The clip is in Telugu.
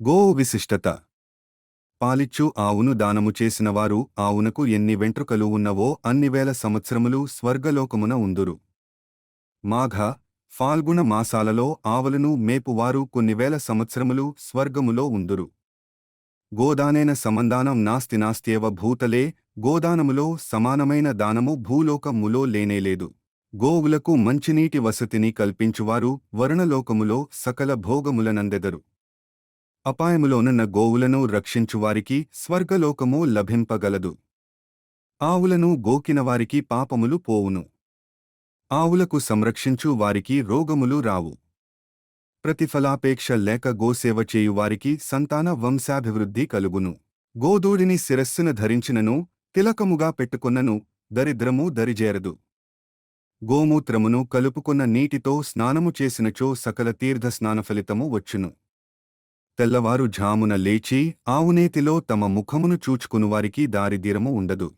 గోవిశిష్టత విశిష్టత పాలిచ్చు ఆవును దానము చేసినవారు ఆవునకు ఎన్ని వెంట్రుకలు ఉన్నవో అన్ని వేల సంవత్సరములు స్వర్గలోకమున ఉందురు. మాఘ ఫాల్గుణ మాసాలలో ఆవులను మేపువారు కొన్ని వేల సంవత్సరములు స్వర్గములో ఉందురు. గోదానేన సమందానం నాస్తి నాస్త్యేవ భూతలే గోదానములో సమానమైన దానము భూలోకములో లేనేలేదు. గోవులకు మంచినీటి వసతిని కల్పించువారు వరుణలోకములో సకల భోగములనందెదరు. అపాయములోనున్న గోవులను రక్షించువారికి స్వర్గలోకము లభింపగలదు. ఆవులను గోకినవారికి పాపములు పోవును. ఆవులకు సంరక్షించు వారికి రోగములు రావు. ప్రతిఫలాపేక్ష లేక గోసేవ చేయువారికి సంతాన వంశాభివృద్ధి కలుగును. గోదూడిని శిరస్సున ధరించినను తిలకముగా పెట్టుకొన్నను దరిద్రము దరిజేరదు. గోమూత్రమును కలుపుకున్న నీటితో స్నానము చేసినచో సకల తీర్థ స్నాన ఫలితము వచ్చును. తెల్లవారు ఝామున లేచి ఆవునేతిలో తమ ముఖమును చూచుకునువారికి దారిదీరము ఉండదు.